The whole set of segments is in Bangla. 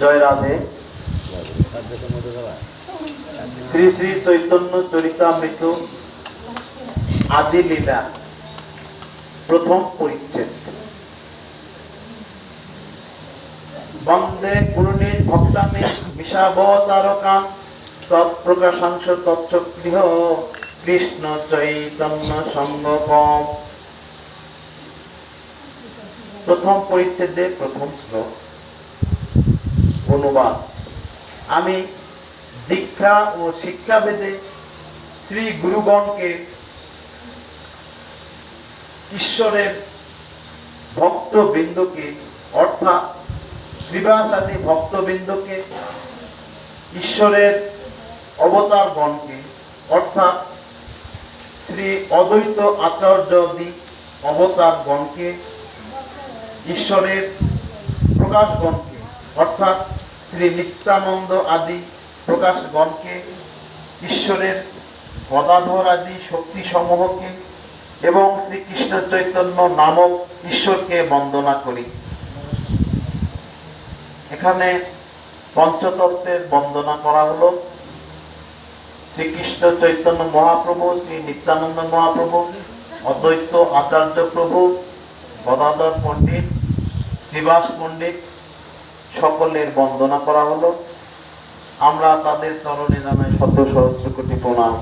জয় রাধে। শ্রী শ্রী চৈতন্য চরিতামৃত আদি লীলা প্রথম পরিচ্ছেদ। বন্দে গুরুণীর ভক্তামে বিষাবতারকাম তৎপ্রকাশাংশ তৎসক্রিয় কৃষ্ণ চৈতন্য সঙ্গকম প্রথম পরিচ্ছেদে প্রথম শ্লোক। অনুবাদ আমি দীক্ষা ও শিক্ষাভেদে শ্রী গুরুগণকে ঈশ্বরের ভক্তবৃন্দকে, অর্থাৎ শ্রীবাসাদী ভক্তবৃন্দকে, ঈশ্বরের অবতারগণকে, অর্থাৎ শ্রী অদ্বৈত আচার্যদি অবতারগণকে, ঈশ্বরের প্রকাশগণকে, অর্থাৎ শ্রী নিত্যানন্দ আদি প্রকাশগণকে, ঈশ্বরের গদাধর আদি শক্তি সমূহকে এবং শ্রীকৃষ্ণ চৈতন্য নামক ঈশ্বরকে বন্দনা করি। এখানে পঞ্চতত্ত্বের বন্দনা করা হলো। শ্রীকৃষ্ণ চৈতন্য মহাপ্রভু, শ্রী নিত্যানন্দ মহাপ্রভু, অদ্বৈত আচার্য প্রভু, গদাধর পণ্ডিত, শ্রীবাস পণ্ডিত সকলের বন্দনা করা হলো। আমরা তাদের চরণে জানাই শত সহস্র কোটি প্রণাম।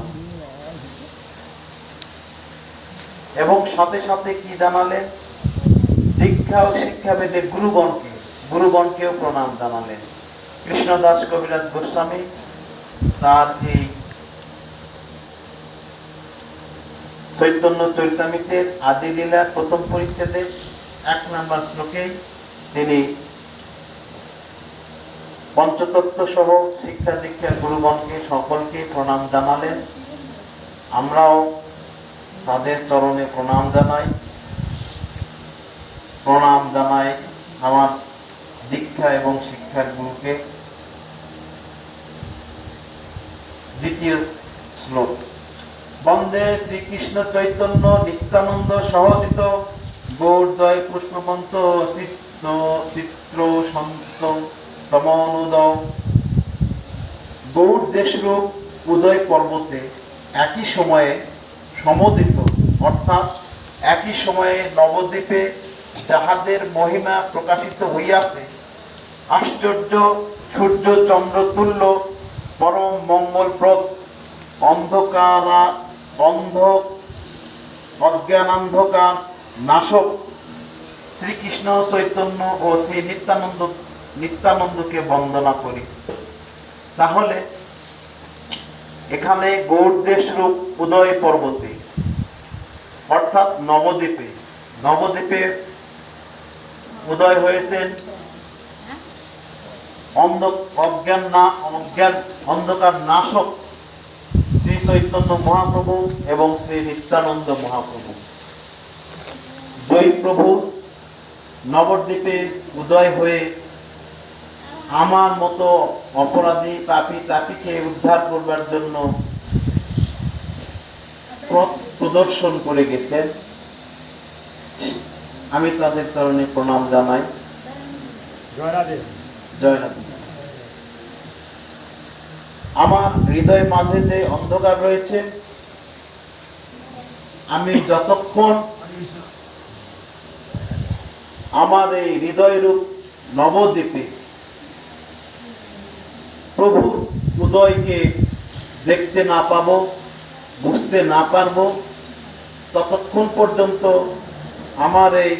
এবং সাথে সাথে কি জানালেন দীক্ষা ও শিক্ষাবেদের গুরুগণকে, গুরুগণকেও প্রণাম জানালেন। কৃষ্ণদাস কবিরাজ গোস্বামী তার এই চৈতন্য চৈতামিতের আদি লীলার প্রথম পরিচ্ছেদে এক নাম্বার শ্লোকেই তিনি পঞ্চতত্ত্ব সহ শিক্ষা দীক্ষার গুরুগণকে সকলকে প্রণাম জানালেন। আমরাও তাদের চরণে প্রণাম জানাই। প্রণাম জানাই আমার দীক্ষা এবং শিক্ষার গুরুকে। দ্বিতীয় শ্লোক। বন্দে শ্রীকৃষ্ণ চৈতন্য নিত্যানন্দ সহজিত। গৌর জয় পুষ্পবন্ত চিত্ত চিত্র সন্ত তমনুদ গৌর উদয় পর্বতে একই সময়ে সমদিত অর্থাৎ একই সময়ে নবদ্বীপে যাহাদের মহিমা প্রকাশিত হইয়াছে, আশ্চর্য সূর্য, চন্দ্র, তুল্য, পরম মঙ্গলপ্রদ অন্ধকারা অন্ধ, অজ্ঞানান্ধকার, নাশক, শ্রীকৃষ্ণ চৈতন্য ও শ্রী নিত্যানন্দ নিত্যানন্দকে বন্দনা করি। তাহলে এখানে গৌরদেশ রূপ উদয় পর্বতে, অর্থাৎ নবদ্বীপে নবদ্বীপে উদয় হয়েছেন অন্ধ, অজ্ঞান না, অজ্ঞান, অন্ধকার নাশক শ্রী চৈতন্য মহাপ্রভু এবং শ্রী নিত্যানন্দ মহাপ্রভু। দুই প্রভু নবদ্বীপে উদয় হয়ে আমার মতো অপরাধী পাপি তাপিকে উদ্ধার করবার জন্য প্রদর্শন করে গেছেন। আমি তাদের কারণে প্রণাম জানাই। আমার হৃদয় মাঝে যে অন্ধকার রয়েছে আমি যতক্ষণ আমার এই হৃদয় রূপ নবদ্বীপে প্রভু উদয়কে দেখতে না পাবো, বুঝতে না পারব, ততক্ষণ পর্যন্ত আমার এই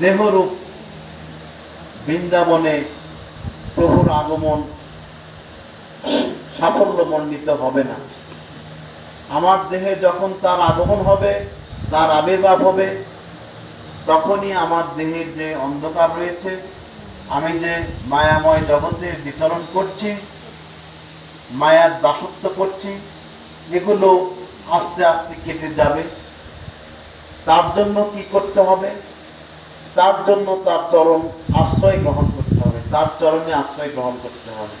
দেহরূপ বৃন্দাবনে প্রভুর আগমন সাফল্যমণ্ডিত হবে না। আমার দেহে যখন তার আগমন হবে, তার আবির্ভাব হবে, তখনই আমার দেহের যে অন্ধকার রয়েছে আমি যে মায়াময় জগতে বিচরণ করছি, মায়ার দাসত্ব করছি, এগুলো আস্তে আস্তে কেটে যাবে। তার জন্য কি করতে হবে? তার জন্য তার চরণ আশ্রয় গ্রহণ করতে হবে। তার চরণে আশ্রয় গ্রহণ করতে হবে।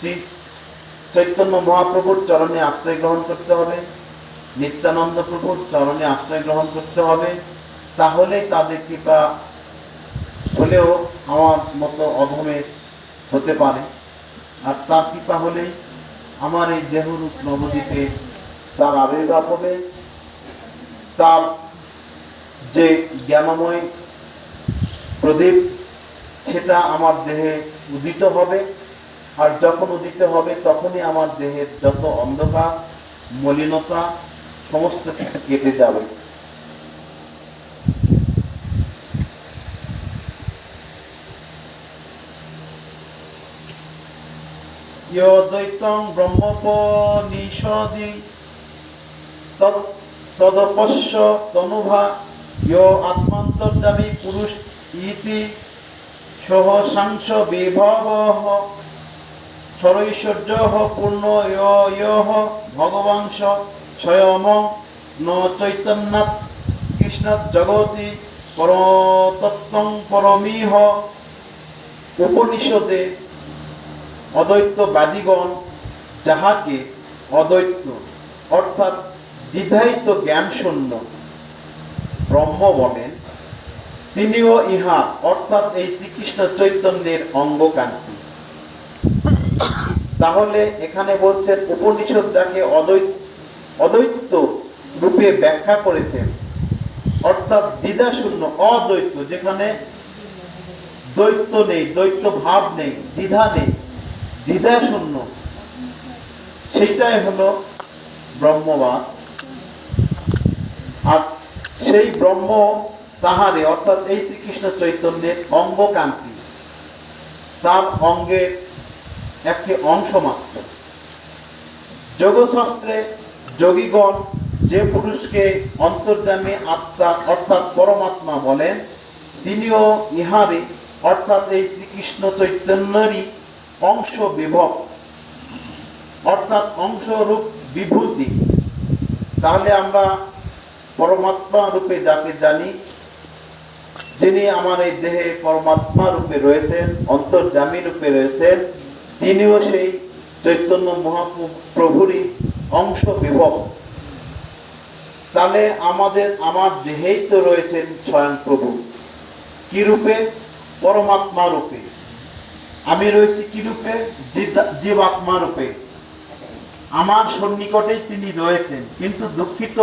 শ্রী চৈতন্য মহাপ্রভুর চরণে আশ্রয় গ্রহণ করতে হবে। নিত্যানন্দ প্রভুর চরণে আশ্রয় গ্রহণ করতে হবে। তাহলে তাদের কৃপা হলেও আমার মতো অধমের হতে পারে। আর তার কৃপা হলেই আমার এই দেহরূপ নবদ্বীপে তার আবির্ভাব হবে? তার যে জ্ঞানময় প্রদীপ, সেটা আমার দেহে উদিত হবে। আর যখন উদিত হবে, তখনই আমার দেহের যত অন্ধকার, মলিনতা, সমস্ত কিছু কেটে যাবে। ইয় দ্বৈতং ব্রহ্মোপনিষদি। তদ- তদপশ্য তনুভা, ইয় আত্মান্তর্যামী পুরুষ ইতি সহ সাংস বিভব সরৈশ্বর্য পূর্ণ ইয় ভগবাংশ স্বয়ং ন চৈতন্যাৎ কৃষ্ণাৎ জগতি পরমিহ। উপনিষদে অদ্বৈতবাদীগণ যাহাকে অদ্বৈত অর্থাৎ দ্বিধায়িত জ্ঞান শূন্য ব্রহ্ম বলেন, তিনিও ইহা অর্থাৎ এই শ্রীকৃষ্ণ চৈতন্যের অঙ্গকান্তি। তাহলে এখানে বলছেন, উপনিষদ যাকে অদ্বৈত অদ্বৈত রূপে ব্যাখ্যা করেছেন, অর্থাৎ দ্বিধা শূন্য অদ্বৈত, যেখানে দ্বৈত নেই, দ্বৈত ভাব নেই, দ্বিধা নেই দ্বিধা শূন্য। সেটাই হলো ব্রহ্মবাদ আর সেই ব্রহ্ম তাহারে, অর্থাৎ এই শ্রীকৃষ্ণ চৈতন্যের অঙ্গকান্তি, তার অঙ্গের একটি অংশ মাত্র যোগশাস্ত্রে যোগীগণ যে পুরুষকে অন্তর্যামী আত্মা, অর্থাৎ পরমাত্মা বলেন, তিনিও ইহারে অর্থাৎ এই শ্রীকৃষ্ণ চৈতন্যেরই অংশ বিভব। অর্থাৎ অংশরূপ বিভূতি। তাহলে আমরা পরমাত্মা রূপে যাকে জানি, যিনি আমার এই দেহে পরমাত্মা রূপে রয়েছেন অন্তর্জামী রূপে রয়েছেন, তিনিও সেই চৈতন্য মহাপ্রভুরই অংশ বিভব। তাহলে আমাদের, আমার দেহেই তো রয়েছেন স্বয়ং প্রভু কি রূপে? পরমাত্মা রূপে। আমি রয়েছি কি রূপে? জীব- জীবাত্মা রূপে। আমার সন্নিকটেই তিনি রয়েছেন। কিন্তু দুঃখিত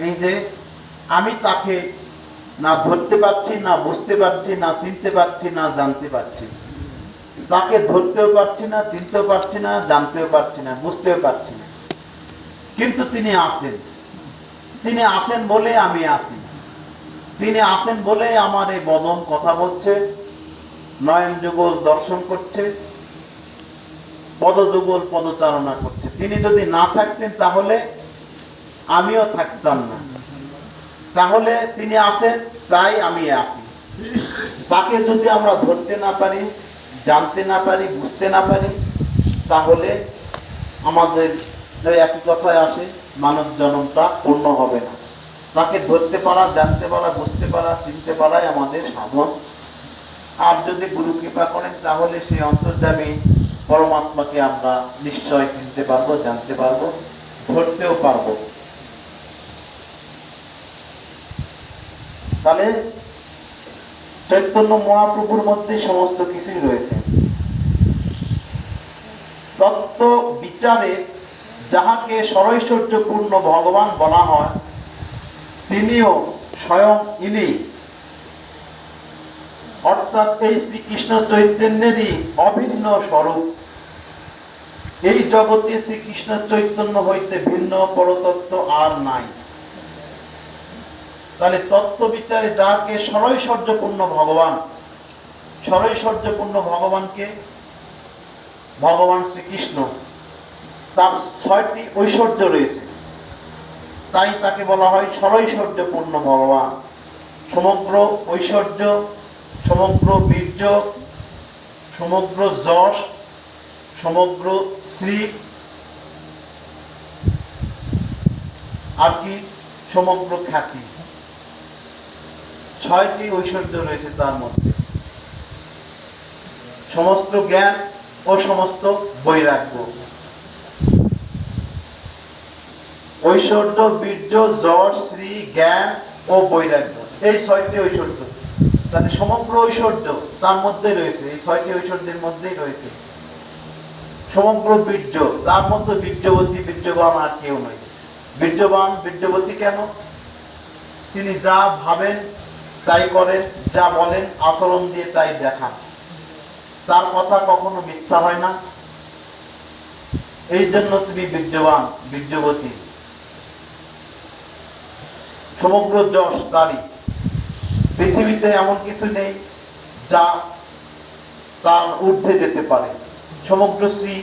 এই যে আমি তাকে না ধরতে পারছি, না বুঝতে পারছি, না চিনতে পারছি, না জানতে পারছি। তাকে ধরতেও পারছি না, চিনতেও পারছি না, জানতেও পারছি না, বুঝতেও পারছি না। কিন্তু তিনি আসেন তিনি আসেন বলে আমি আসি তিনি আসেন বলে আমার এই বদন কথা বলছে। নয়ন যুগল দর্শন করছে, পদযুগল পদচারণা করছে। তিনি যদি না থাকতেন তাহলে আমিও থাকতাম না। তাহলে তিনি আসেন তাই আমি আসি তাকে যদি আমরা ধরতে না পারি, জানতে না পারি, বুঝতে না পারি, তাহলে আমাদের একই কথায় আসে, মানব জন্মটা পূর্ণ হবে না। তাকে ধরতে পারা, জানতে পারা, বুঝতে পারা, চিনতে পারাই আমাদের সাধন। আর যদি গুরু কৃপা করেন, তাহলে সেই অন্তর্যামী পরমাত্মাকে আমরা নিশ্চয় চিনতে পারব, জানতে পারব, ধরতেও পারব। তাহলে চৈতন্য মহাপ্রভুর মধ্যে সমস্ত কিছুই রয়েছে। তত্ত্ব বিচারে যাহাকে সরৈশ্বর্যপূর্ণ ভগবান বলা হয়, তিনিও স্বয়ং ইনি। অর্থাৎ এই শ্রীকৃষ্ণ চৈতন্যেরই অভিন্ন স্বরূপ। এই জগতে শ্রীকৃষ্ণ চৈতন্য হইতে ভিন্ন পরতত্ত্ব আর নাই। তাহলে তত্ত্ব বিচারে যাকে সরৈশ্বর্যপূর্ণ ভগবান, সরৈশ্বর্যপূর্ণ ভগবানকে ভগবান শ্রীকৃষ্ণ, তার ছয়টি ঐশ্বর্য রয়েছে। তাই তাকে বলা হয় সরৈশ্বর্যপূর্ণ ভগবান। সমগ্র ঐশ্বর্য সমগ্র বীর্য, সমগ্র যশ সমগ্র শ্রী আর কি সমগ্র খ্যাতি। ছয়টি ঐশ্বর্য রয়েছে তার মধ্যে। সমস্ত জ্ঞান ও সমস্ত বৈরাগ্য। ঐশ্বর্য, বীর্য যশ শ্রী জ্ঞান ও বৈরাগ্য। এই ছয়টি ঐশ্বর্য। তাহলে সমগ্র ঐশ্বর্য তার মধ্যে রয়েছে। এই ছয়টি ঐশ্বর্যের মধ্যেই রয়েছে। সমগ্র বীর্য, তার মধ্যে বীর্যবতী, বীর্যবান আর কেউ নয়। বীর্যবান, বীর্যবতী কেন? তিনি যা ভাবেন তাই করেন, যা বলেন, আচরণ দিয়ে তাই দেখান। তার কথা কখনো মিথ্যা হয় না। এই জন্য তুমি বীর্যবান, বীর্যবতী। সমগ্র যশ তারই। পৃথিবীতে এমন কিছু নেই যা তার ঊর্ধ্বে যেতে পারে। সমগ্র শ্রী,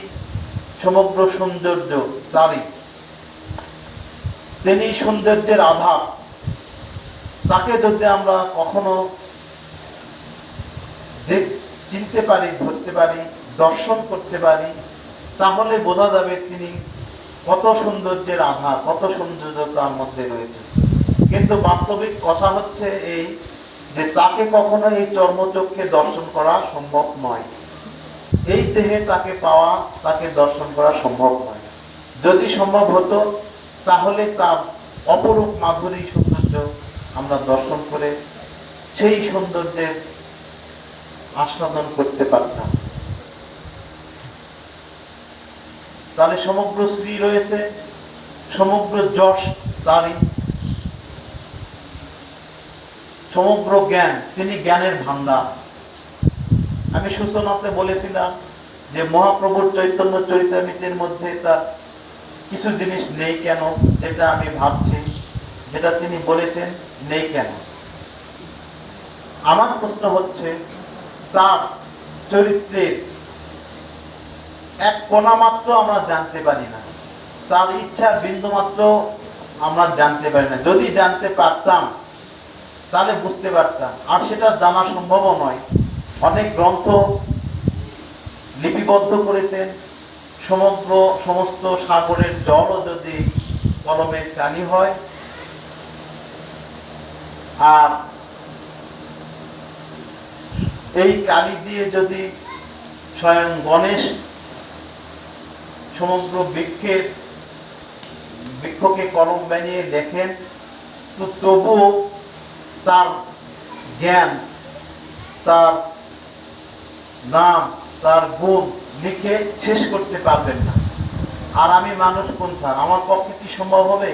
সমগ্র সৌন্দর্য তারই। তিনি সৌন্দর্যের আধার। তাকে যদি আমরা কখনো চিনতে পারি, ধরতে পারি, দর্শন করতে পারি, তাহলে বোঝা যাবে তিনি কত সৌন্দর্যের আধার, কত সৌন্দর্য তার মধ্যে রয়েছে। কিন্তু বাস্তবিক কথা হচ্ছে এই যে তাকে কখনো এই চর্মচক্ষে দর্শন করা সম্ভব নয়। এই দেহে তাকে পাওয়া, তাকে দর্শন করা সম্ভব নয়। যদি সম্ভব হতো, তাহলে তার অপরূপ মাধুরী সৌন্দর্য আমরা দর্শন করে সেই সৌন্দর্যের আস্বাদন করতে পারতাম। তাহলে সমগ্র শ্রী রয়েছে, সমগ্র যশ তারই। সমগ্র জ্ঞান, তিনি জ্ঞানের ভান্ডার আমি সূচনাতে বলেছিলাম যে মহাপ্রভুর চৈতন্য চরিতামিতের মধ্যে তার কিছু জিনিস নেই কেন, যেটা আমি ভাবছি, যেটা তিনি বলেছেন, নেই কেন? আমার প্রশ্ন হচ্ছে, তার চরিত্রের এক কণা মাত্র আমরা জানতে পারি না। তার ইচ্ছা বিন্দু মাত্র আমরা জানতে পারি না। যদি জানতে পারতাম তাহলে বুঝতে পারতাম। আর সেটা জানা সম্ভবও নয়। অনেক গ্রন্থ লিপিবদ্ধ করেছেন। সমগ্র সমস্ত সাগরের জলও যদি কলমের কালি হয়। আর এই কালি দিয়ে যদি স্বয়ং গণেশ সমগ্র বৃক্ষের বৃক্ষকে কলম বানিয়ে দেখেন, তো তবুও তার জ্ঞান, তার নাম, তার গুণ লিখে শেষ করতে পারবেন না। আর আমি মানুষ কোন স্যার? আমার পক্ষে কি সম্ভব হবে?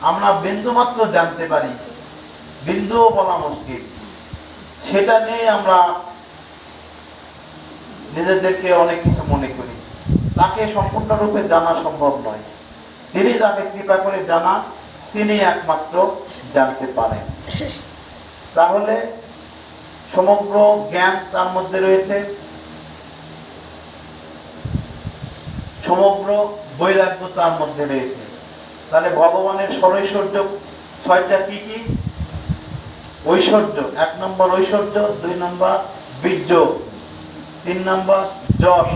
আমরা বিন্দু মাত্র জানতে পারি, বিন্দুও বলা মুশকিল। সেটা নিয়ে আমরা নিজেদেরকে অনেক কিছু মনে করি। তাকে সম্পূর্ণরূপে জানা সম্ভব নয়। তিনি যাকে কৃপা করে জানা তিনি একমাত্র জানতে পারেন তাহলে সমগ্র জ্ঞান তার মধ্যে রয়েছে। সমগ্র বৈরাগ্য তার মধ্যে রয়েছে। তাহলে ভগবানের সরৈশ্বর্য ছয়টা কি কি? ঐশ্বর্য, এক নম্বর ঐশ্বর্য, দুই নম্বর বীর্য, তিন নম্বর যশ,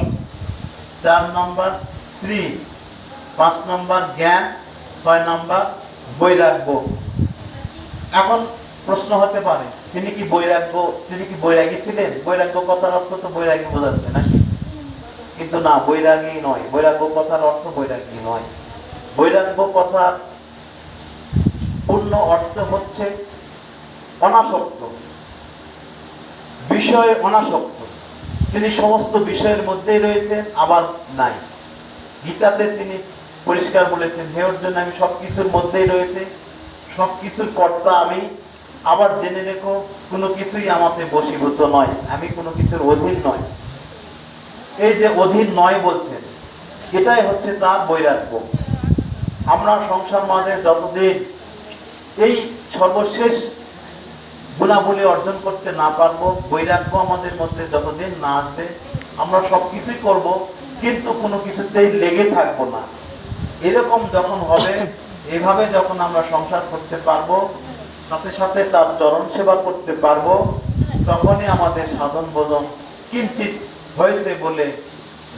চার নম্বর শ্রী পাঁচ নম্বর জ্ঞান, ছয় নম্বর বৈরাগ্য। এখন প্রশ্ন হতে পারে, তিনি কি বৈরাগ্য, তিনি কি বৈরাগী ছিলেন? বৈরাগ্য কথার অর্থ তো বৈরাগী বোঝাচ্ছে নাকি কিন্তু না, বৈরাগী নয়। বৈরাগ্য কথার অর্থ বৈরাগী নয়। বৈরাগ্য কথার পূর্ণ অর্থ হচ্ছে অনাসক্ত। বিষয়ে অনাসক্ত। তিনি সমস্ত বিষয়ের মধ্যেই রয়েছেন, আবার নাই। গীতাতে তিনি পরিষ্কার বলেছেন, হে অর্জুন, আমি সব কিছুর মধ্যেই রয়েছে। সব কিছুর কর্তা আমি। আবার জেনে রেখো, কোনো কিছুই আমাতে বশীভূত নয়, আমি কোনো কিছুর অধীন নয়। এই যে অধীন নয় বলছেন এটাই হচ্ছে তার বৈরাগ্য। আমরা সংসার মাঝে যতদিন এই সর্বশেষ গুণাবলী অর্জন করতে না পারব, বৈরাগ্য আমাদের মধ্যে যতদিন না আসবে, আমরা সব কিছুই করব, কিন্তু কোনো কিছুতেই লেগে থাকব না। এরকম যখন হবে এভাবে যখন আমরা সংসার করতে পারব, সাথে সাথে তার চরণ সেবা করতে পারব, তখনই আমাদের সাধন বোধন কিঞ্চিত হয়েছে বলে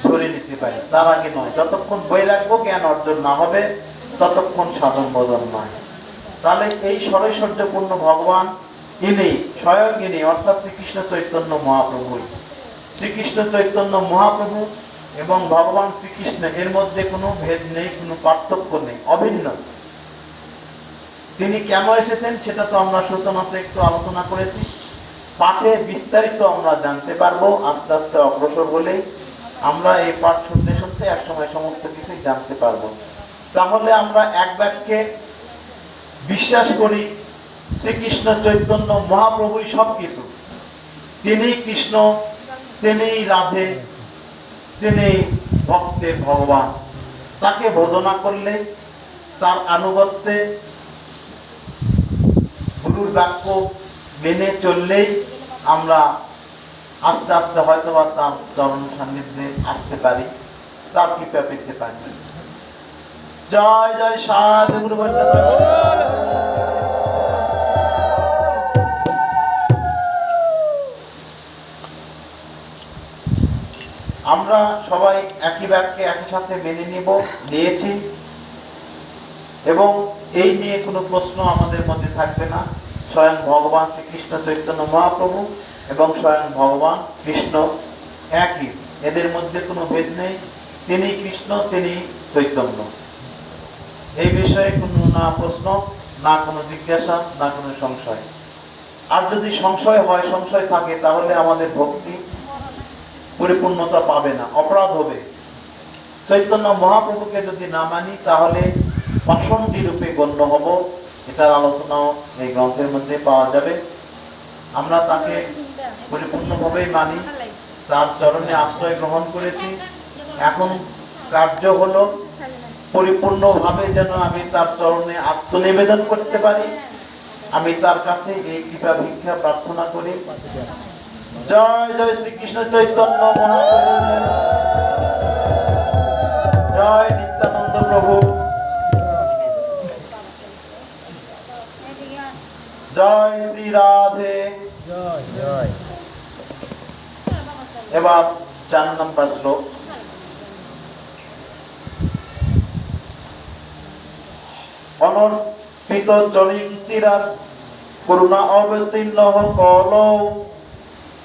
ধরে নিতে পারি। তার আগে নয়। যতক্ষণ বৈরাগ্য জ্ঞান অর্জন না হবে, ততক্ষণ সাধন বোধন নয়। তাহলে এই সরৈশ্বর্যপূর্ণ ভগবান ইনি, স্বয়ং ইনি, অর্থাৎ শ্রীকৃষ্ণ চৈতন্য মহাপ্রভু শ্রীকৃষ্ণ চৈতন্য মহাপ্রভু এবং ভগবান শ্রীকৃষ্ণ, এর মধ্যে কোনো ভেদ নেই, কোনো পার্থক্য নেই, অভিন্ন। তিনি কেন এসেছেন সেটা তো আমরা সূচনাতে একটু আলোচনা করেছি। পাঠে বিস্তারিত আমরা জানতে পারব, আস্তে আস্তে অগ্রসর হলেই আমরা এই পাঠ শুনতে শুনতে একসময় সমস্ত কিছুই জানতে পারব। তাহলে আমরা এক বাক্যে বিশ্বাস করি, শ্রীকৃষ্ণ চৈতন্য মহাপ্রভুই সব কিছু তিনি কৃষ্ণ, তিনি রাধে তিনি ভক্তের ভগবান। তাকে ভোজনা করলে তার আনুগত্যে গুরুর বাক্য মেনে চললেই আমরা আস্তে আস্তে হয়তো বা তার চরণ সান্নিধ্যে আসতে পারি, তার কৃপা পেতে পারি। জয় জয়, সাধু গুরু আমরা সবাই একই ব্যাগকে একই সাথে মেনে নিব নিয়েছি এবং এই নিয়ে কোনো প্রশ্ন আমাদের মধ্যে থাকবে না। স্বয়ং ভগবান শ্রীকৃষ্ণ চৈতন্য মহাপ্রভু এবং স্বয়ং ভগবান কৃষ্ণ একই। এদের মধ্যে কোনো ভেদ নেই। তিনি কৃষ্ণ, তিনি চৈতন্য। এই বিষয়ে কোনো না প্রশ্ন, না কোনো জিজ্ঞাসা, না কোনো সংশয়। আর যদি সংশয় হয়, সংশয় থাকে, তাহলে আমাদের ভক্তি পরিপূর্ণতা পাবে না, অপরাধ হবে। চৈতন্য মহাপ্রভুকে যদি না মানি, তাহলে পাষণ্ডী রূপে গণ্য হব। এটার আলোচনাও এই গ্রন্থের মধ্যে পাওয়া যাবে। আমরা তাকে পরিপূর্ণভাবেই মানি, তার চরণে আশ্রয় গ্রহণ করেছি। এখন কার্য হলো পরিপূর্ণভাবে যেন আমি তার চরণে আত্মনিবেদন করতে পারি। আমি তার কাছে এই কৃপা ভিক্ষা প্রার্থনা করি। জয় জয় শ্রীকৃষ্ণ চৈতন্য মহাপ্রভু। জয় নিত্যানন্দ প্রভু। জয় শ্রী রাধে। এবার চার নম্বর শ্লোক। অনর্পিত চরিন্তিরা করুণা অবতীর্ণ কল।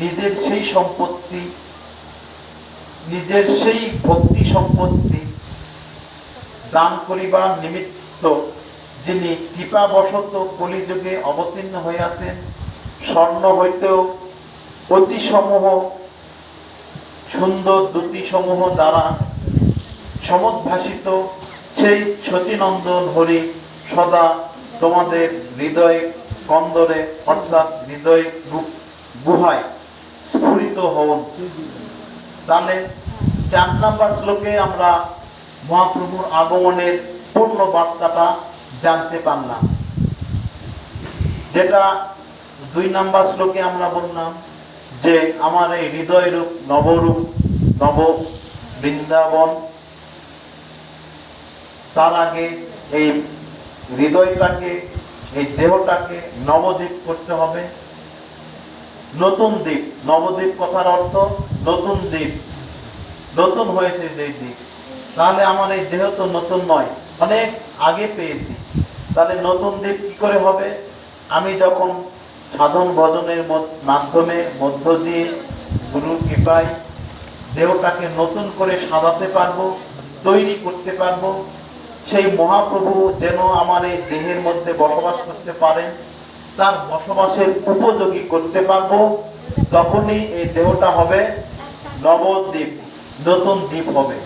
নিজের সেই সম্পত্তি, নিজের সেই ভক্তি সম্পত্তি, দান করিবার নিমিত্ত যিনি কৃপাবশত কলিযুগে অবতীর্ণ হইয়াছেন, স্বর্ণ হইতেও অতিসমূহ সুন্দর দ্যুতিসমূহ দ্বারা সমদ্ভাসিত সেই শচীনন্দন হরি সদা তোমাদের হৃদয়, কন্দরে, অর্থাৎ হৃদয় গুহায়। স্ফুরিত হন তাহলে চার নাম্বার শ্লোকে আমরা মহাপ্রভুর আগমনের পূর্ণ বার্তাটা জানতে পারলাম। যেটা দুই নাম্বার শ্লোকে আমরা বললাম যে, আমার এই হৃদয় রূপ নবরূপ নব বৃন্দাবন, তার আগে এই হৃদয়টাকে, এই দেহটাকে নবদ্বীপ করতে হবে। নতুন দ্বীপ, নবদ্বীপ কথার অর্থ নতুন দ্বীপ। নতুন হয়েছে যে দ্বীপ। তাহলে আমার এই দেহ তো নতুন নয়, অনেক আগে পেয়েছি। তাহলে নতুন দ্বীপ কি করে হবে? আমি যখন সাধন ভজনের মাধ্যমে মধ্য দিয়ে গুরুর কৃপায় দেহটাকে নতুন করে সাজাতে পারব, তৈরি করতে পারব, সেই মহাপ্রভু যেন আমার এই দেহের মধ্যে বসবাস করতে পারেন তার বসবাসের উপযোগী করতে পারব। তখনই এই দেহটা হবে নবদ্বীপ, নতুন দ্বীপ হবে।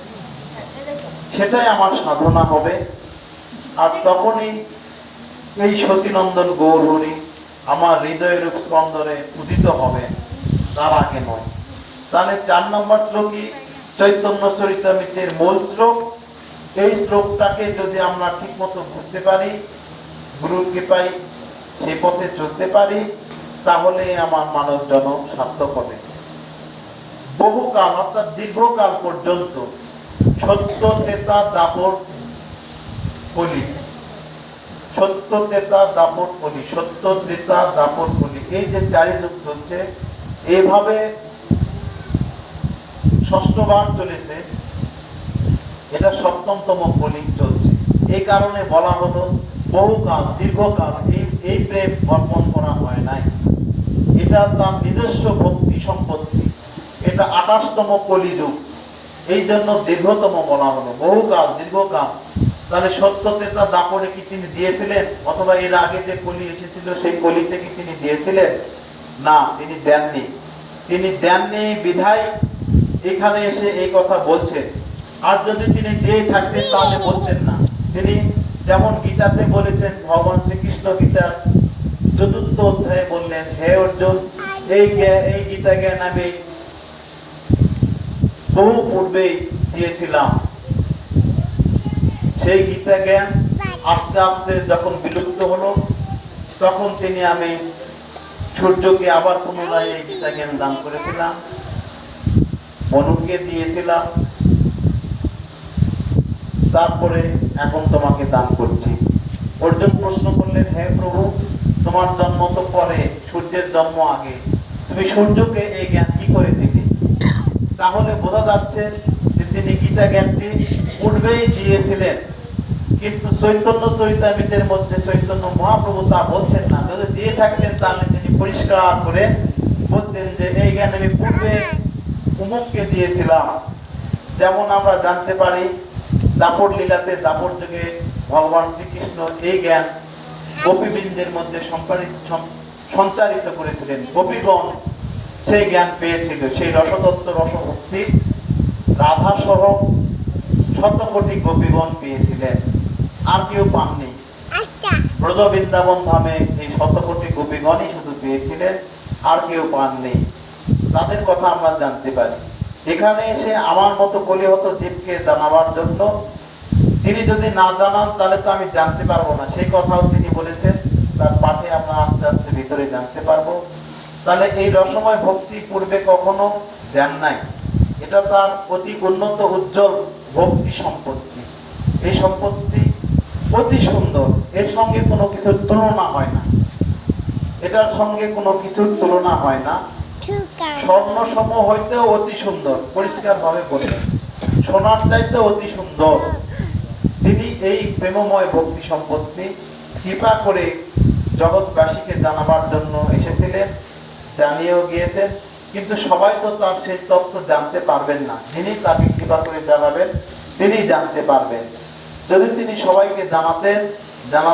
সেটাই আমার সাধনা হবে। আর তখনই এই শশীনন্দন গৌরহরি আমার হৃদয়ের রূপ স্পন্দনে উদিত হবে, তার আগে নয়। তাহলে চার নম্বর শ্লোকই চৈতন্য চরিতামিতের মূল শ্লোক। এই শ্লোকটাকে যদি আমরা ঠিক মতো বুঝতে পারি, গুরুর কৃপায় সেই পথে চলতে পারি, তাহলে আমার মানব জনম সার্থক হবে। বহুকাল, অর্থাৎ দীর্ঘকাল পর্যন্ত সত্য, তেতা দাপর কলি সত্য, তেতা, দাপট কলি সত্য ত্রেতা দাপট কলি এই যে চারি যুগ চলছে এইভাবে ষষ্ঠবার চলেছে, এটা সপ্তমতম কলিং চলছে। এই কারণে বলা হলো বহুকাল, দীর্ঘকাল এই প্রেম অর্পণ করা হয় নাই। এটা তার নিজস্ব ভক্তি সম্পত্তি। এটা আঠাশতম কলিযুগ। এই জন্য দীর্ঘতম বলা হলো। বহুকাল দীর্ঘকাল। তাহলে সত্যতে তার দাপড়ে কি তিনি দিয়েছিলেন? অথবা এর আগে যে কলি এসেছিল, সেই কলিতে কি তিনি দিয়েছিলেন? না, তিনি দেননি। তিনি দেননি, বিধায় এখানে এসে এই কথা বলছেন। আর যদি তিনি দিয়ে থাকতেন, তাহলে বলতেন না। তিনি যেমন গীতাতে বলেছেন, ভগবান শ্রীকৃষ্ণ গীতা চতুর্থ অধ্যায়ে বললেন, হে অর্জুন, এই এই গীতা জ্ঞান আমি বহু পূর্বেই দিয়েছিলাম। সেই গীতা জ্ঞান আস্তে আস্তে যখন বিলুপ্ত হলো, তখন তিনি আমি সূর্যকে আবার পুনরায় এই গীতা জ্ঞান দান করেছিলাম অনুকে দিয়েছিলাম। তারপরে এখন তোমাকে দান করছি। অর্জুন প্রশ্ন করলেন, হে প্রভু, তোমার জন্ম তো পরে, সূর্যের জন্ম আগে। তুমি সূর্যকে এই জ্ঞান কি করে দিলে? তাহলে বোঝা যাচ্ছে যে তিনি গীতা জ্ঞানটি পূর্বেই দিয়েছিলেন। কিন্তু চৈতন্য চরিতামিতের মধ্যে চৈতন্য মহাপ্রভু তা বলছেন না। যদি দিয়ে থাকতেন, তাহলে তিনি পরিষ্কার করে বলতেন যে, এই জ্ঞান আমি পূর্বে উমুককে দিয়েছিলাম। যেমন আমরা জানতে পারি দাপর লীলাতে দাপর যুগে ভগবান শ্রীকৃষ্ণ এই জ্ঞান গোপীবৃন্দের মধ্যে সম্পাদিত সঞ্চারিত করেছিলেন। গোপীগণ সেই জ্ঞান পেয়েছিল। সেই রসতত্ত্ব রসভক্তি রাধা সহ শত কোটি গোপীগণ পেয়েছিলেন। আর কেউ পাননি। ব্রজ বৃন্দাবন ধামে এই শত কোটি গোপীগণই শুধু পেয়েছিলেন আর কেউ পাননি। তাদের কথা আমরা জানতে পারি। এখানে এসে আমার মতো কলিহত জীবকে জানাবার জন্য তিনি যদি না জানান, তাহলে তো আমি জানতে পারব না। সেই কথাও তিনি বলেছেন। তার পাঠে আমরা আস্তে আস্তে ভিতরে জানতে পারব। তাহলে এই রসময় ভক্তি পূর্বে কখনো দেন নাই। এটা তার অতি উন্নত, উজ্জ্বল ভক্তি সম্পত্তি। এই সম্পত্তি অতি সুন্দর। এর সঙ্গে কোনো কিছুর তুলনা হয় না। এটার সঙ্গে কোনো কিছুর তুলনা হয় না। স্বর্ণ সম হইতেও অতি সুন্দর পরিষ্কার ভাবে বললেন। সোনার চাইতে অতি সুন্দর। তিনি এই প্রেমময় ভক্তি সম্পত্তি কৃপা করে জগৎবাসীকে জানাবার জন্য এসেছিলেন, জানিয়েও গিয়েছেন, কিন্তু সবাই তো তার সেই তথ্য জানতে পারবেন না। যিনি তাকে কৃপা করে জানাবেন, তিনি জানতে পারবেন। যদি তিনি সবাইকে জানাতেন, জানা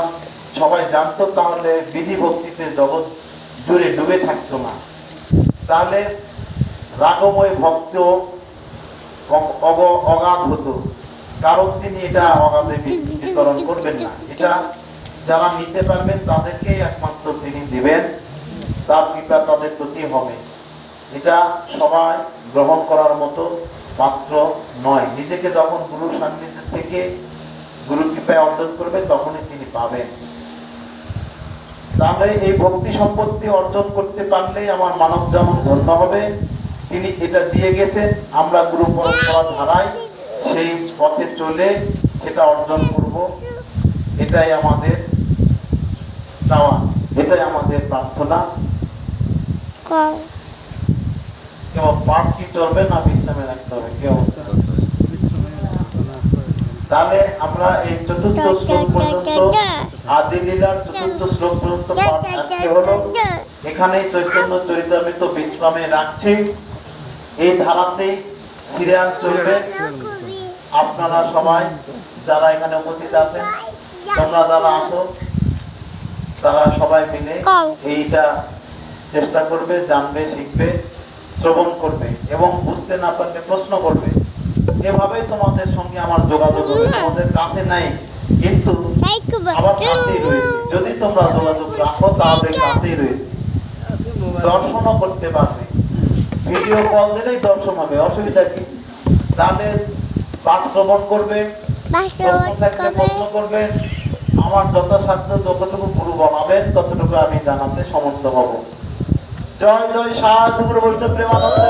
সবাই জানতো, তাহলে বিধি ভক্তিতে জগৎ জুড়ে ডুবে থাকতো না। তাহলে রাগময় ভক্ত অগ- অগ- অগাধ হতো কারণ তিনি এটা অগাধে বিতরণ করবেন না। এটা যারা নিতে পারবেন, তাদেরকেই একমাত্র তিনি দিবেন। তার কৃপা তাদের প্রতি হবে। এটা সবাই গ্রহণ করার মতো মাত্র নয়। নিজেকে যখন গুরু সান্নিধ্য থেকে গুরু কৃপায় অর্জন করবে তখনই তিনি পাবেন। তাহলে এই ভক্তি সম্পত্তি অর্জন করতে পারলেই আমার মানব যেমন ধন্য হবে তিনি এটা দিয়ে গেছেন আমরা গুরু পরম্পরা ধারায় সেই পথে চলে সেটা অর্জন করব। এটাই আমাদের চাওয়া এটাই আমাদের প্রার্থনা। কেবল পাঠ কি চলবে না বিশ্রামে রাখতে হবে? কি অবস্থা? তাহলে আমরা এই চতুর্থ শ্লোক পর্যন্ত আদি লীলার চতুর্থ শ্লোক পর্যন্ত পাঠ আজকে হলো। এখানে চৈতন্য চরিতামৃত বিশ্রামে রাখছে। এই ধারাতে সিরিয়াল চলবে। আপনারা সবাই যারা এখানে উপস্থিত আছেন তোমরা যারা আসো তারা সবাই মিলে এইটা চেষ্টা করবে জানবে শিখবে শ্রবণ করবে এবং বুঝতে না পারলে প্রশ্ন করবে। এভাবে তোমাদের সঙ্গে আমার যোগাযোগ হবে। তোমাদের কাছে নাই কিন্তু আবার কাছেই রয়েছে। যদি তোমরা যোগাযোগ রাখো তাহলে কাছেই রয়েছে। দর্শনও করতে পারবে। ভিডিও কল দিলেই দর্শন হবে অসুবিধা কি? তাহলে পাঠ শ্রবণ করবে প্রশ্ন করবে। আমার যথাসাধ্য যতটুকু গুরু বলাবেন ততটুকু আমি জানাতে সমর্থ হব। জয় জয় সাধু বৈষ্ণব প্রেমানন্দ।